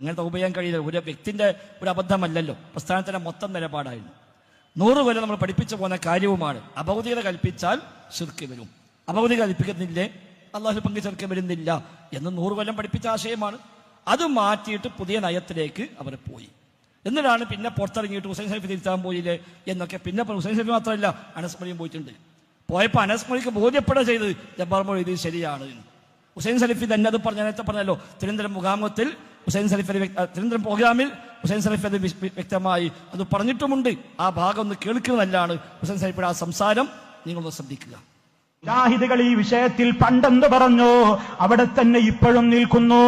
അങ്ങനെ തൗബ ചെയ്യാൻ കഴിയില്ല ഒരു വ്യക്തിന്റെ ഒരു അബദ്ധമല്ലല്ലോ. പ്രസ്ഥാനത്തിന്റെ മൊത്തം നിലപാടായിരുന്നു. നൂറ് കൊല്ലം നമ്മൾ പഠിപ്പിച്ചു പോകുന്ന കാര്യവുമാണ്. അഭൗതികത കൽപ്പിച്ചാൽ ശിർക്ക് വരും. അഭൗതിക കൽപ്പിക്കുന്നില്ലേ? അള്ളാഹു പങ്ക് ചെറുക്കി വരുന്നില്ല എന്ന് നൂറ് കൊല്ലം പഠിപ്പിച്ച ആശയമാണ്. അത് മാറ്റിയിട്ട് പുതിയ നയത്തിലേക്ക് അവർ പോയി. എന്നിട്ടാണ് പിന്നെ പുറത്തിറങ്ങിയിട്ട് ഹുസൈൻ സൈഫ് തിരുത്താൻ പോയില്ലേ എന്നൊക്കെ പിന്നെ ഹുസൈൻ സൈഫ് മാത്രമല്ല അനസ്മരിയും പോയിട്ടുണ്ട്. പോയപ്പോൾ അനസ്മരിക്ക് ബോധ്യപ്പെടുക ചെയ്ത് ജബ്ബാർ മൊഴി ഇത് ശരിയാണ്. ഹുസൈൻ സലഫി തന്നെ അത് പറഞ്ഞ നേരത്തെ പറഞ്ഞല്ലോ തിരുവനന്തപുരം മുഖാമുഖത്തിൽ ഹുസൈൻ സലീഫ് അലി തിരുവനന്തപുരം പ്രോഗ്രാമിൽ ഹുസൈൻ സലീഫ് അലി വ്യക്തമായി അത് പറഞ്ഞിട്ടുമുണ്ട്. ആ ഭാഗം ഒന്ന് കേൾക്കുന്നതല്ലാണ് ഹുസൈൻ സലീഫിയുടെ ആ സംസാരം. നിങ്ങളൊന്ന് ശ്രദ്ധിക്കുക. ജാഹിദുകൾ ഈ വിഷയത്തിൽ പണ്ടെന്ത് പറഞ്ഞു? അവിടെ തന്നെ ഇപ്പോഴും നിൽക്കുന്നു.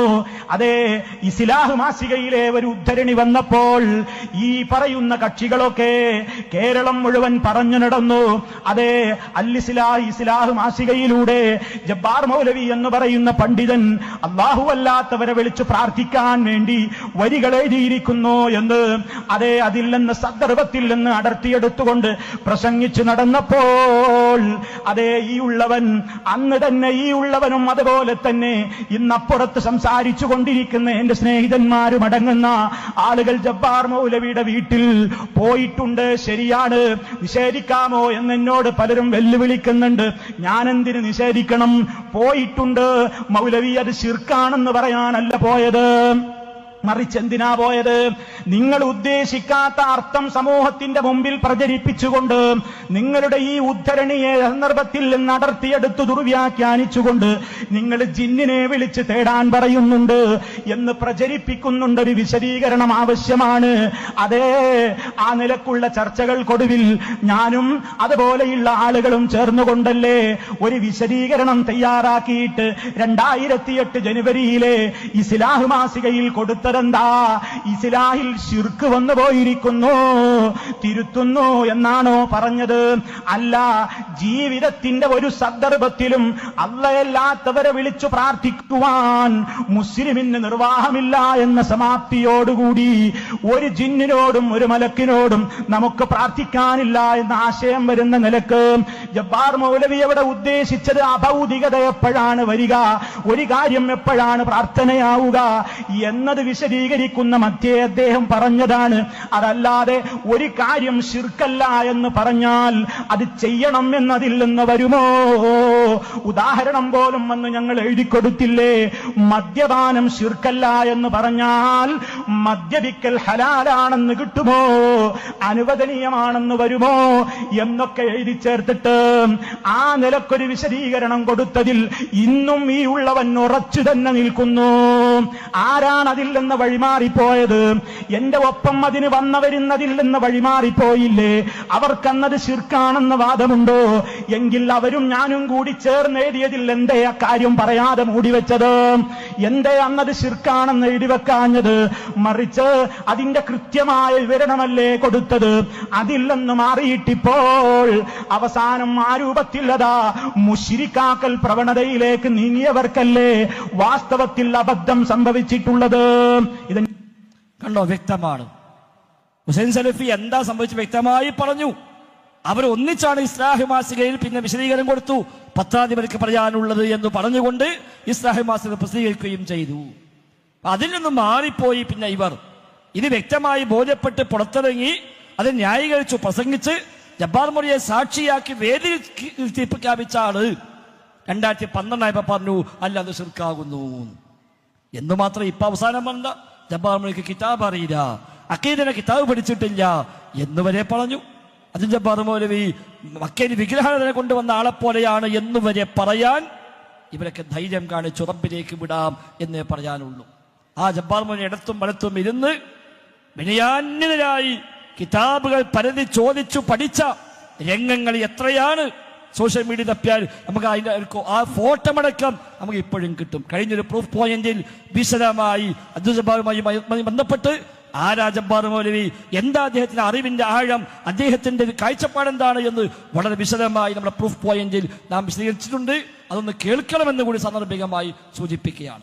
അതെ ഇസ്ലാഹ് മാസികയിലെ ഒരു ഉദ്ധരണി വന്നപ്പോൾ ഈ പറയുന്ന കക്ഷികളൊക്കെ കേരളം മുഴുവൻ പറഞ്ഞു നടന്നു. അതെ അല്ലിസ്ലാഹ് ഇസ്ലാഹ് മാസികയിലൂടെ ജബ്ബാർ മൗലവി എന്ന് പറയുന്ന പണ്ഡിതൻ അള്ളാഹു അല്ലാത്തവരെ വിളിച്ചു പ്രാർത്ഥിക്കാൻ വേണ്ടി വരികൾ എഴുതിയിരിക്കുന്നു എന്ന്. അതെ അതിൽ നിന്ന് സന്ദർഭത്തിൽ നിന്ന് അടർത്തിയെടുത്തുകൊണ്ട് പ്രസംഗിച്ചു നടന്നപ്പോൾ അതെ ഈ ഉള്ളവൻ അന്ന് തന്നെ ഈ ഉള്ളവനും അതുപോലെ തന്നെ. ഇന്നപ്പുറത്ത് സംസാരിച്ചു കൊണ്ടിരിക്കുന്ന എന്റെ സ്നേഹിതന്മാരും അടങ്ങുന്ന ആളുകൾ ജബ്ബാർ മൗലവിയുടെ വീട്ടിൽ പോയിട്ടുണ്ട്. ശരിയാണ്. നിഷേധിക്കാമോ എന്ന് എന്നോട് പലരും വെല്ലുവിളിക്കുന്നുണ്ട്. ഞാനെന്തിന് നിഷേധിക്കണം? പോയിട്ടുണ്ട്. മൗലവി അത് ശിർക്കാണെന്ന് പറയാനല്ല പോയത്. മറിച്ച് എന്തിനാ പോയത്? നിങ്ങൾ ഉദ്ദേശിക്കാത്ത അർത്ഥം സമൂഹത്തിന്റെ മുമ്പിൽ പ്രചരിപ്പിച്ചുകൊണ്ട് നിങ്ങളുടെ ഈ ഉദ്ധരണിയെ സന്ദർഭത്തിൽ നടത്തിയെടുത്തു ദുർവ്യാഖ്യാനിച്ചുകൊണ്ട് നിങ്ങൾ ജിന്നിനെ വിളിച്ച് തേടാൻ പറയുന്നുണ്ട് എന്ന് പ്രചരിപ്പിക്കുന്നുണ്ട് ഒരു വിശദീകരണം ആവശ്യമാണ്. അതേ ആ നിലക്കുള്ള ചർച്ചകൾക്കൊടുവിൽ ഞാനും അതുപോലെയുള്ള ആളുകളും ചേർന്നുകൊണ്ടല്ലേ ഒരു വിശദീകരണം തയ്യാറാക്കിയിട്ട് രണ്ടായിരത്തിയെട്ട് ജനുവരിയിലെ ഇസ്ലാഹ് മാസികയിൽ കൊടുത്തതെന്താ ഇസ്ലാഹിൽ ശിർക്ക് വന്നു പോയിരിക്കുന്നു. തിരുത്തുന്നു എന്നാണോ പറഞ്ഞത്? അല്ല ജീവിതത്തിന്റെ ഒരു സന്ദർഭത്തിലും അല്ലയല്ലാത്തവരെ വിളിച്ചു പ്രാർത്ഥിക്കുവാൻ മുസ്ലിമിന് നിർവാഹമില്ല എന്ന സമാപ്തിയോടുകൂടി ഒരു ജിന്നിനോടും ഒരു മലക്കിനോടും നമുക്ക് പ്രാർത്ഥിക്കാനില്ല എന്ന ആശയം വരുന്ന നിലയ്ക്ക് ജബ്ബാർ മൗലവി അവിടെ ഉദ്ദേശിച്ചത് അഭൗതികത എപ്പോഴാണ് വരിക? ഒരു കാര്യം എപ്പോഴാണ് പ്രാർത്ഥനയാവുക? എന്നത് വിശദീകരിക്കുന്ന മധ്യേ അദ്ദേഹം പറഞ്ഞതാണ് അതല്ലാതെ ഒരു കാര്യം ശിർക്കല്ല എന്ന് പറഞ്ഞാൽ അത് ചെയ്യണം എന്നതിൽ നിന്ന് വരുമോ? ഉദാഹരണം പോലും വന്ന് ഞങ്ങൾ എഴുതി കൊടുത്തില്ലേ മദ്യപാനം ശിർക്കല്ല എന്ന് പറഞ്ഞാൽ മദ്യപിക്കൽ ഹലാലാണെന്ന് കിട്ടുമോ? അനുവദനീയമാണെന്ന് വരുമോ? എന്നൊക്കെ എഴുതി ചേർത്തിട്ട് ആ നിലക്കൊരു വിശദീകരണം കൊടുത്തതിൽ ഇന്നും ഈ ഉള്ളവൻ ഉറച്ചു തന്നെ നിൽക്കുന്നു. ആരാണ് അതിൽ നിന്ന് വഴിമാറിപ്പോയത് എന്റെ ഒപ്പം അതിന് വന്നവരുന്നതിൽ നിന്ന് വഴിമാറിപ്പോയില്ലേ അവർക്കന്നത് ശിർക്കാണെന്ന് വാദമുണ്ടോ? എങ്കിൽ അവരും ഞാനും കൂടി ചേർന്ന് എഴുതിയതിൽ എന്തേ അക്കാര്യം പറയാതെ മൂടിവെച്ചത് എന്തേ അന്നത് ശിർക്കാണെന്ന് എഴുതിവെക്കാഞ്ഞത് മറിച്ച് അതിന്റെ കൃത്യമായ വിവരണമല്ലേ കൊടുത്തത്? അതിൽ നിന്ന് മാറിയിട്ടിപ്പോൾ അവസാനം ആ രൂപത്തിലതാ മുഷിരിക്കാക്കൽ പ്രവണതയിലേക്ക് നീങ്ങിയവർക്കല്ലേ വാസ്തവത്തിൽ അബദ്ധം സംഭവിച്ചിട്ടുള്ളത്? ഇത് കണ്ടോ വ്യക്തമാണ്. ഹുസൈൻ സലഫി എന്താ സംഭവിച്ചു വ്യക്തമായി പറഞ്ഞു. അവർ ഒന്നിച്ചാണ് ഇസ്ലാഹി മാസികയിൽ പിന്നെ വിശദീകരണം കൊടുത്തു. പത്രാധിപർക്ക് പറയാനുള്ളത് എന്ന് പറഞ്ഞുകൊണ്ട് ഇസ്ലാഹി മാസിക പ്രസിദ്ധീകരിക്കുകയും ചെയ്തു. അതിൽ നിന്നും മാറിപ്പോയി പിന്നെ ഇവർ. ഇത് വ്യക്തമായി ബോധ്യപ്പെട്ട് പുറത്തിറങ്ങി അത് ന്യായീകരിച്ചു പ്രസംഗിച്ച് ജബ്ബാർ മൊഴിയെ സാക്ഷിയാക്കി വേദി പ്രഖ്യാപിച്ച ആൾ രണ്ടായിരത്തി പന്ത്രണ്ടായപ്പോ പറഞ്ഞു അല്ല അത് ശിർക്കാകുന്നു. എന്ന് മാത്രം ഇപ്പൊ അവസാനം വന്ന ജബ്ബാർ മൊഴിക്ക് കിതാബ് അറിയില്ല. അക്കീദിനെ കിതാബ് പഠിച്ചിട്ടില്ല എന്ന് വരെ പറഞ്ഞു. അതും ജബ്ബാർ മൗലവി മക്കേരി വിഗ്രഹാരാധന കൊണ്ടുവന്ന ആളെ പോലെയാണ് എന്ന് വരെ പറയാൻ ഇവരൊക്കെ ധൈര്യം കാണിച്ച് ഉറപ്പിലേക്ക് വിടാം എന്നേ പറയാനുള്ളൂ. ആ ജബ്ബാർ മൗലി ഇടത്തും വലത്തും ഇരുന്ന് വിനയാന്യതരായി കിതാബുകൾ പരതി ചോദിച്ചു പഠിച്ച രംഗങ്ങൾ എത്രയാണ് സോഷ്യൽ മീഡിയ തപ്പിയാൽ നമുക്ക് അതിന്റെ ആ ഫോട്ടോ ആ ഫോട്ടോമടക്കം നമുക്ക് ഇപ്പോഴും കിട്ടും. കഴിഞ്ഞൊരു പ്രൂഫ് പോയിന്റിൽ വിശദമായി അദ്ദേഹമായി ബന്ധപ്പെട്ട് ആ രാജബാർ മൗലവി എന്താ അദ്ദേഹത്തിന്റെ അറിവിന്റെ ആഴം അദ്ദേഹത്തിന്റെ കാഴ്ചപ്പാട് എന്താണ് എന്ന് വളരെ വിശദമായി നമ്മുടെ പ്രൂഫ് പോയിന്റിൽ നാം വിശദീകരിച്ചിട്ടുണ്ട്. അതൊന്ന് കേൾക്കണമെന്ന് കൂടി സന്ദർഭികമായി സൂചിപ്പിക്കുകയാണ്.